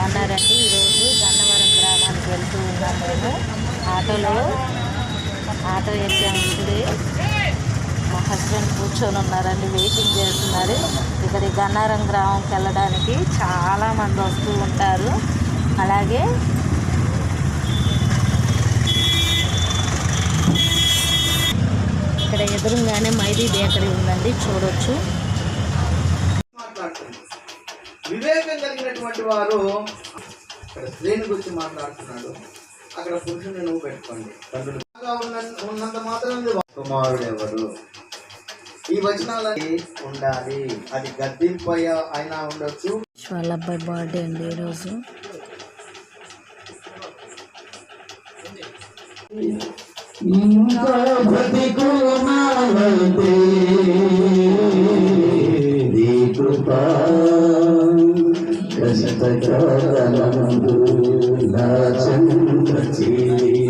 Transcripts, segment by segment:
బాగున్నారండి. ఈరోజు గన్నవరం గ్రామానికి వెళ్తూ ఉన్నాం మేము. ఆటోలో ఆటో ఎక్కాము ఇప్పుడే మా హస్బెండ్ కూర్చొని ఉన్నారండి వెయిటింగ్ చేస్తున్నారు. ఇక్కడ గన్నవరం గన్నారం గ్రామంకి వెళ్ళడానికి చాలా మంది వస్తూ ఉంటారు. అలాగే ఇక్కడ ఎదురుగానే మైదీ బేకరీ ఉందండి చూడొచ్చు. వివేకం కలిగినటువంటి వారు ఇక్కడ స్త్రీని గురించి మాట్లాడుతున్నాడు. అక్కడ పురుషుని నువ్వు పెట్టుకోండి. తండ్రులు ఉన్నంత మాత్రం కుమారుడు ఎవరు? ఈ వచనాలని ఉండాలి. అది గద్దింపై అయినా ఉండొచ్చు. వాళ్ళ అబ్బాయి బర్త్డే అండి ఈరోజు. ఇంకా బ్రతికున్నావైతే నా చెంత చేరి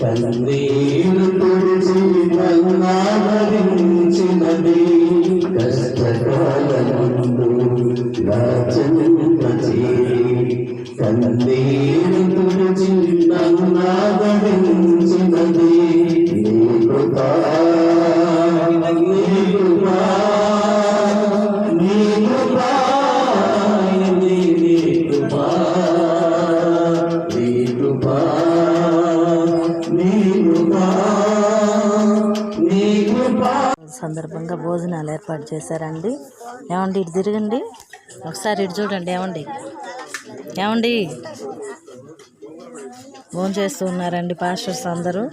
కన్నీరు తుడిచి నన్నాదరించినది కష్టకాలమందు నా చెంత చేరి కన్నీరు సందర్భంగా భోజనాలు ఏర్పాటు చేశారండి. ఏమండి ఇటు తిరగండి. ఒకసారి ఇటు చూడండి ఏమండి? ఏమండి? భోజనం చేస్తూ ఉన్నారండి పాస్టర్స్ అందరూ.